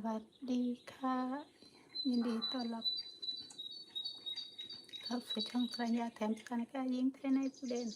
สวัสดีค่ะ ยินดีต้อนรับเข้าสู่ช่องปรัญญาแถมสถานการณ์ยิงเทนในประเด็น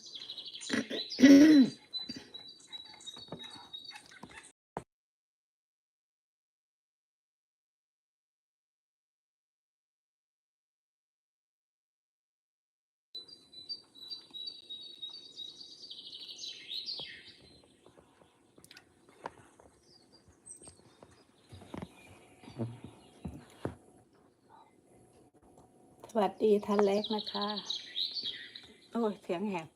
วัสดีท่านแรกนะคะ โอ้ย เสียงแหบ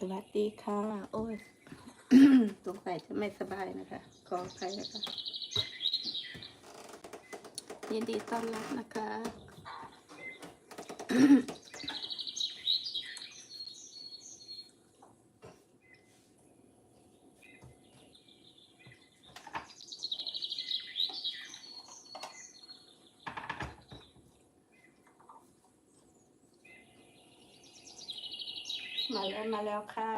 สวัสดีค่ะ โอ้ยสงสัยจะไม่สบายนะคะ ขออภัยนะคะยินดีต้อนรับนะคะ มาแล้วค่ะ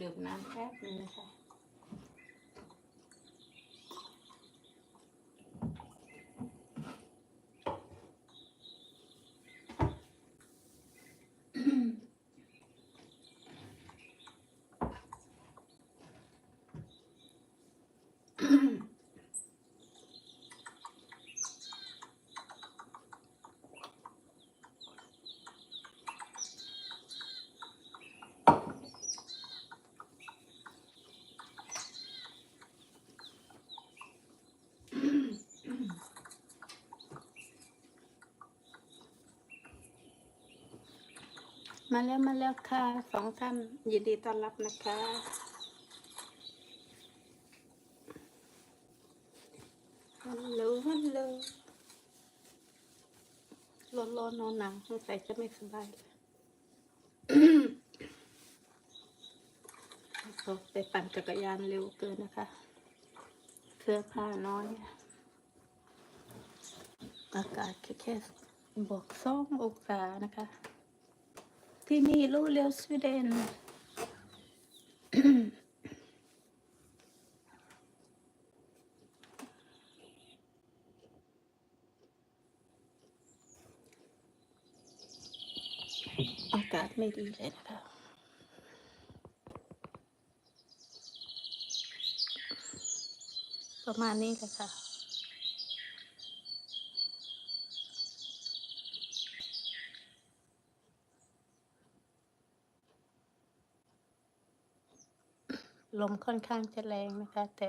ดื่มน้ำแป๊บนึงนะคะ มาแล้วมาแล้วค่ะสองท่านยินดีต้อนรับนะคะ ฮัลโหลฮัลโหลร้อนร้อนนอนหนังสงสัยจะไม่สบายเลยก็ไปปั่นจักรยานเร็วเกินนะคะ เสื้อผ้าน้อย อากาศแค่แค่บวกสององศานะคะ ที่นี่รู้เร็วสวีเดนอากาศไม่ดีเลยนะคะประมาณนี้เลยค่ะ ลมค่อนข้างจะแรงนะคะ แต่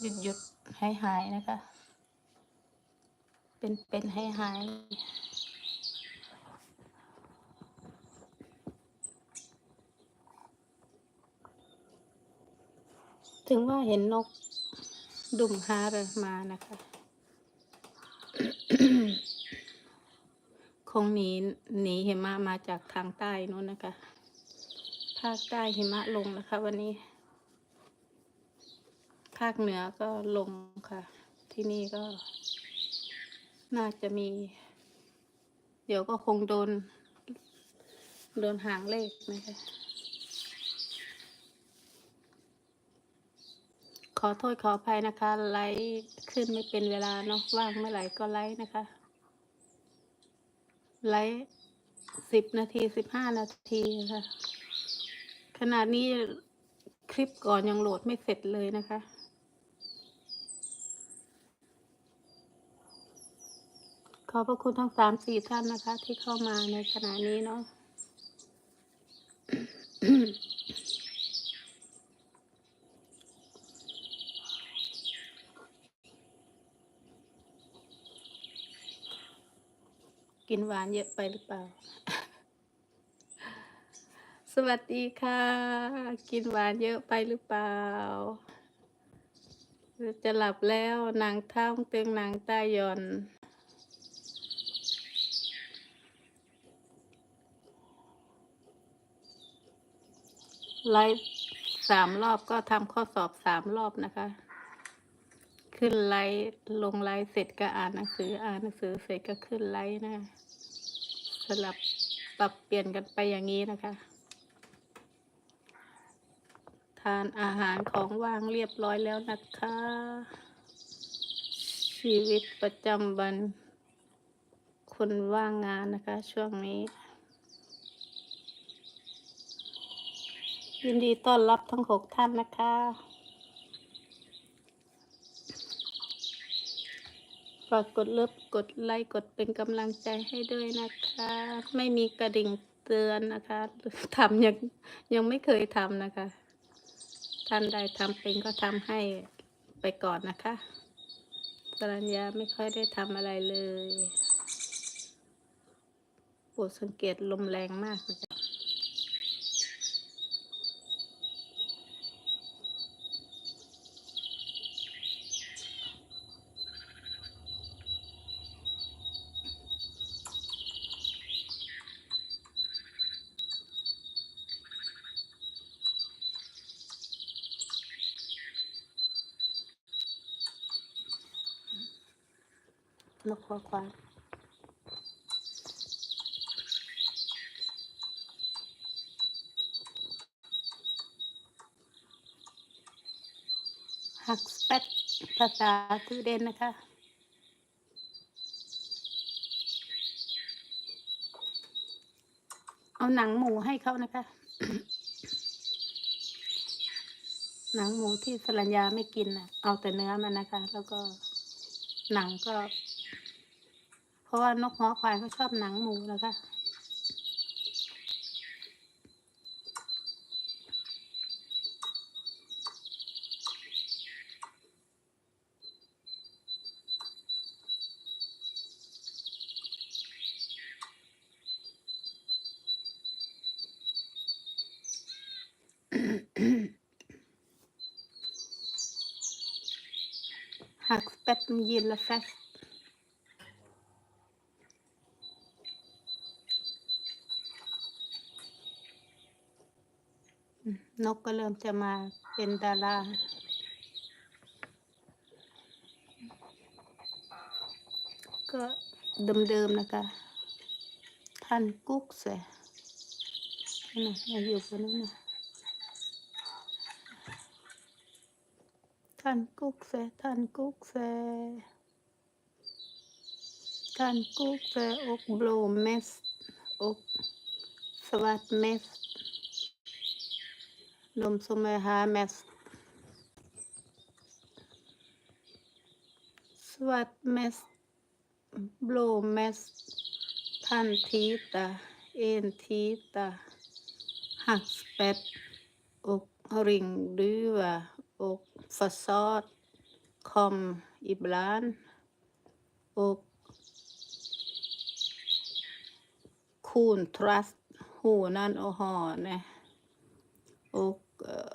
หยุดหยุดหายหายๆนะคะ เป็นเป็นหายหายๆถึงว่าเห็นนกดุ่มฮาร์มานะคะ คงหนีหนีหิมะมาจากทางใต้นู้นนะคะ ภาคใต้หิมะลงนะคะ วันนี้ ภาคเหนือก็ลงค่ะ ที่นี่ก็ น่าจะมี เดี๋ยวก็คงโดน โดนหางเลขนะคะ ขอโทษขออภัยนะคะ ไลฟ์ขึ้นไม่เป็นเวลาเนาะว่างเมื่อไหร่ก็ไลฟ์นะคะ ไลฟ์สิบนาทีสิบห้านาทีนะคะ ขนาดนี้คลิปก่อนยังโหลดไม่เสร็จเลยนะคะ ขอบพระคุณทั้งสามสี่ท่านนะคะ ที่เข้ามาในขณะนี้เนาะกินหวานเยอะไปหรือเปล่า สวัสดีค่ะ กินหวานเยอะไปหรือเปล่า จะหลับแล้วหนังเท้าตึงหนังตายอนไลฟ์สามรอบก็ทำข้อสอบสามรอบนะคะ ขึ้นไลฟ์ลงไลฟ์เสร็จก็อ่านหนังสืออ่านหนังสือเสร็จก็ขึ้นไลฟ์นะสลับปรับเปลี่ยนกันไปอย่างนี้นะคะ ทานอาหารของว่างเรียบร้อยแล้วนะคะ ชีวิตประจำวัน คนว่างงานนะคะ ช่วงนี้ ยินดีต้อนรับทั้งหกท่านนะคะฝากกดเลิฟกดไลค์กดเป็นกำลังใจให้ด้วยนะคะ ไม่มีกระดิ่งเตือนนะคะทำยังยังไม่เคยทำนะคะ ท่านใดทำเป็นก็ทำให้ไปก่อนนะคะสรัญญาไม่ค่อยได้ทำอะไรเลย ปวดสังเกตลมแรงมากนะคะนกคอควาหักสเปดภาษาสวีเดนนะคะเอาหนังหมูให้เขานะคะ หนังหมูที่สรัญญาไม่กินนะเอาแต่เนื้อมันนะคะ แล้วก็หนังก็ เพราะว่านกหัวควายเขาชอบหนังหมูนะคะหักสเป นกก็เริ่มจะมาเป็นดาราก็เดิมๆนะคะท่านกุ๊กเสนั่นะอยู่บนนั้นนะท่านกุ๊กเสท่านกุ๊กเสท่านกุ๊กเสอกโบลเมสอกสวัสดเมส ลมสมัยหาเมสสวัสดเมสโบลเมสท่านทีตาเอ็นทีตาหักสเปดอกริงดือว่าอกฟาซอดคอมอิบลานอกคูนทรัสหูนั่นโอหอนะอก เอ่อ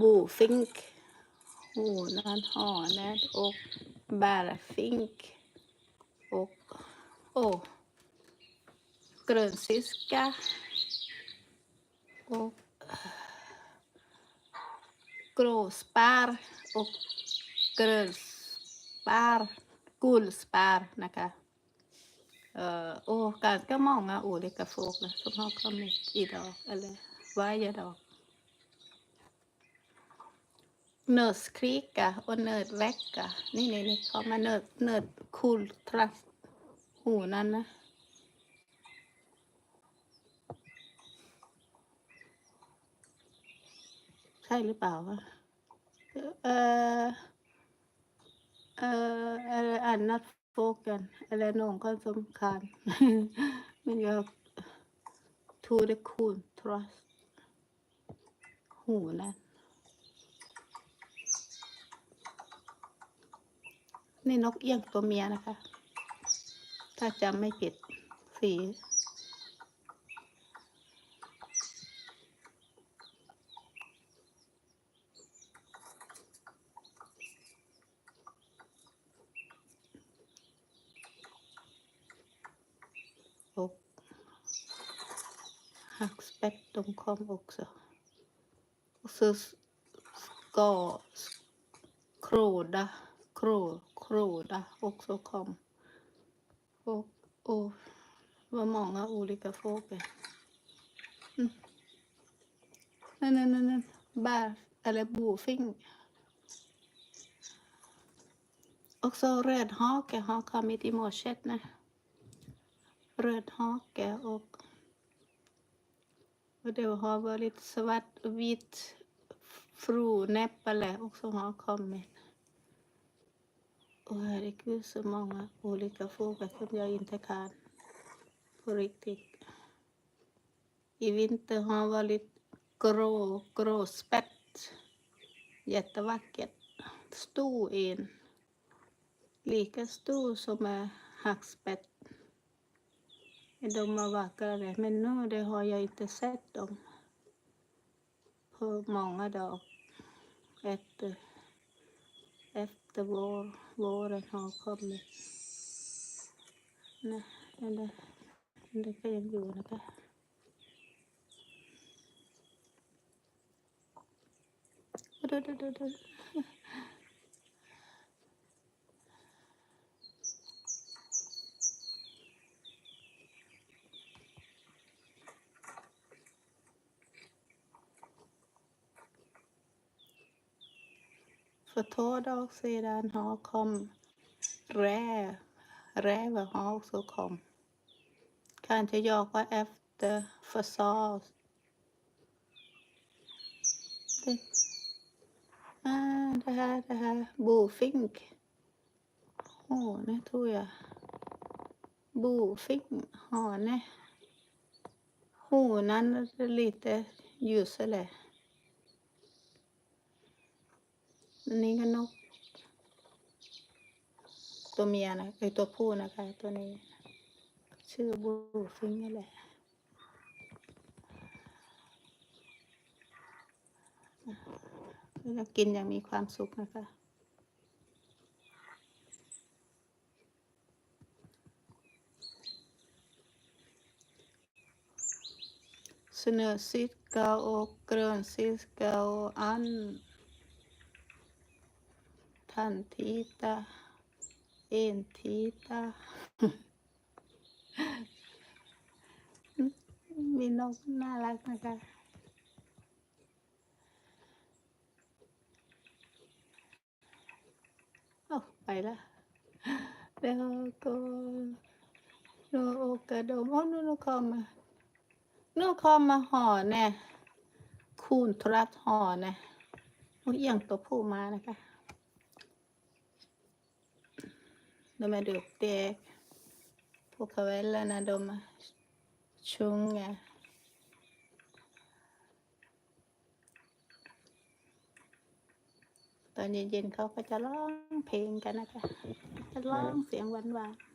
บูฟิงค์หูนั่นหอนะอกบาลฟิ ไว้อย่าดอกเนิร์สคลิกกะโอเนิร์ดแวกกะนี่นี่นี่เขามาเนิร์ดเนิร์ดคูลทรัสหูนั่นนะใช่หรือเปล่าวะเออเอออะไรอ่านนัดโฟกันอะไรนงก็สำคัญมันก็ทูเด cool trust lan นี่นกเอี้ยงตัวเมียนะคะ ถ้าจำไม่ผิดสีอกหักสเปกตรงคอมอกเสื hackspett.com också. Och så s- ska Kroda, Kro, Kroda också kom. Och, och det var många olika fåglar. Mm. Nej, nej, nej, nej. Bär, eller bofink. Också rödhake har kommit i morse. nej. Rödhake och, och det har varit svart och fru Näppele också har kommit. Och herregud så många olika fåglar som jag inte kan på riktigt. I vinter har varit grå, gråspett. Jättevackert. Stor en. Lika stor som en hackspett. De var vackrare, men nu det har jag inte sett dem på många dagar efter, efter vår, våren har kommit. Nej, eller det kan jag göra. Du, du, du, du. Sedan har kom räv. Räven har också kom. Kanske jaga efter fasad. Det, ah, det här, det här, bofink. Hane tror jag. Bofink, hane. Honan är lite ljusare. Men ingen nog. ตัวเมียนะไอตัวผู้นะคะ ตัวนี้ ชื่อบูฟิงนี่แหละแล้วกินอย่างมีความสุขนะคะ Snöcirka och gröncirka och an tandtita, entita มีนกน่ารักนะคะโอ้ไปละแล้วก็โนโอกระดมโอ้นโนคอมมาโนคอมมาห่อแน่คูณทรัสห่อแน่โอ้ยอย่างตัวผู้มานะคะ de är duktiga på kvällarna de sjunger. T อนเย็นๆเขาก็จะร้องเพลงกันนะคะ จะร้องเสียงหวานๆ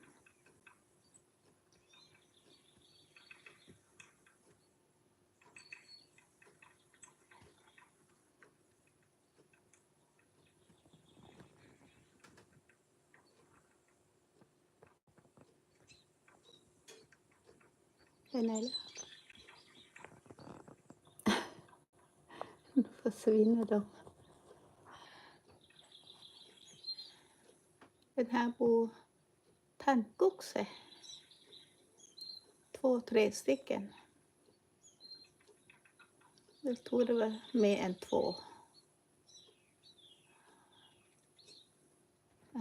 nära. Nu försvinner de. Den här bor tankoxe. Två, tre stycken. Jag tror det var mer än två. Ah,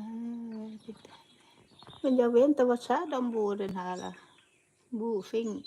Men jag vet inte var de bor den här. Bu Fink.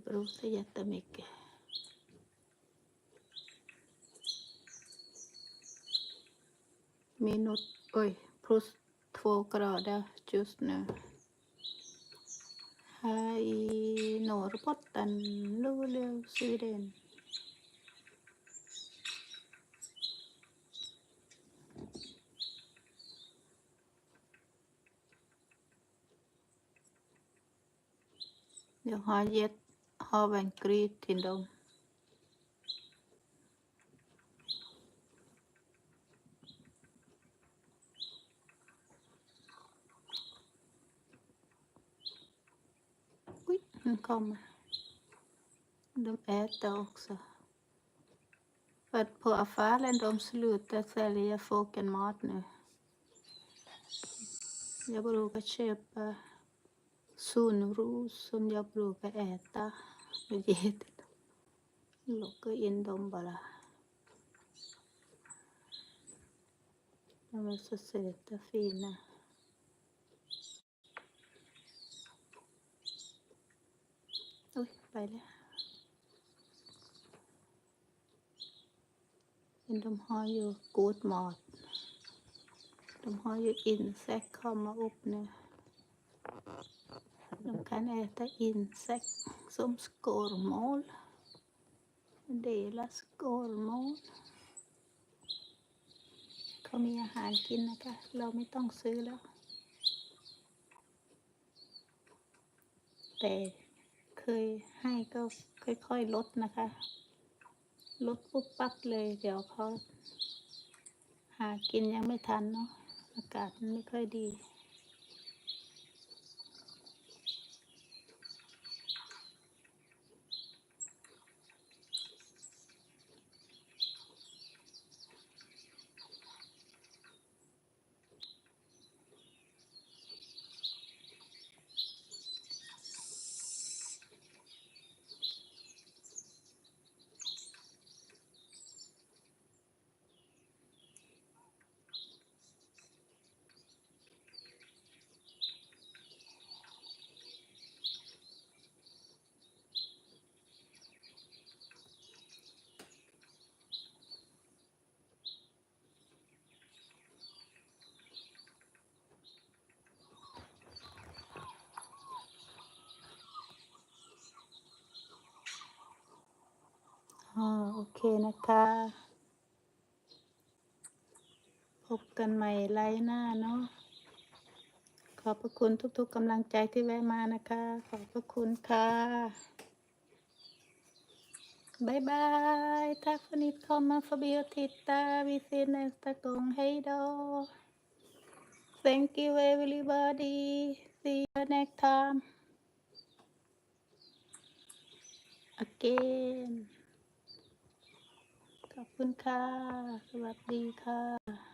า Det beror så jättemycket. Minut, oj, plus två grader just nu. Här i Norrbotten, Luleå, Sweden. Jag har gett havregryt till dem. Oj, nu kommer. De äter också. För att på affären de slutar sälja folken mat nu. Jag brukar köpa sunros som jag brukar äta 녹그 인동 봐라 너무 쏘쓰렸다 피나 ui vậy đó in đồng hoa vô cút mọt đồng hoa vô in sẽ không mà úp nữa De kan äta insekt som skårmål. Dela skårmål. เขามีอาหารกินนะคะ เราไม่ต้องซื้อแล้ว แต่เคยให้ก็ค่อยๆลดนะคะ ลดปุ๊บปั๊บเลย เดี๋ยวเขาหากินยังไม่ทันเนาะ อากาศมันไม่ค่อยดี อ่าโอเคนะคะ พบกันใหม่ไลน์หน้าเนาะขอบพระคุณทุกๆกำลังใจที่แวะมานะคะ ขอบพระคุณค่ะบายบายทักฟนิดคอมมาฟบิโอติตาวิเซนสตะกงให้ดอ Thank you everybody see you next time again ขอบคุณค่ะ สวัสดีค่ะ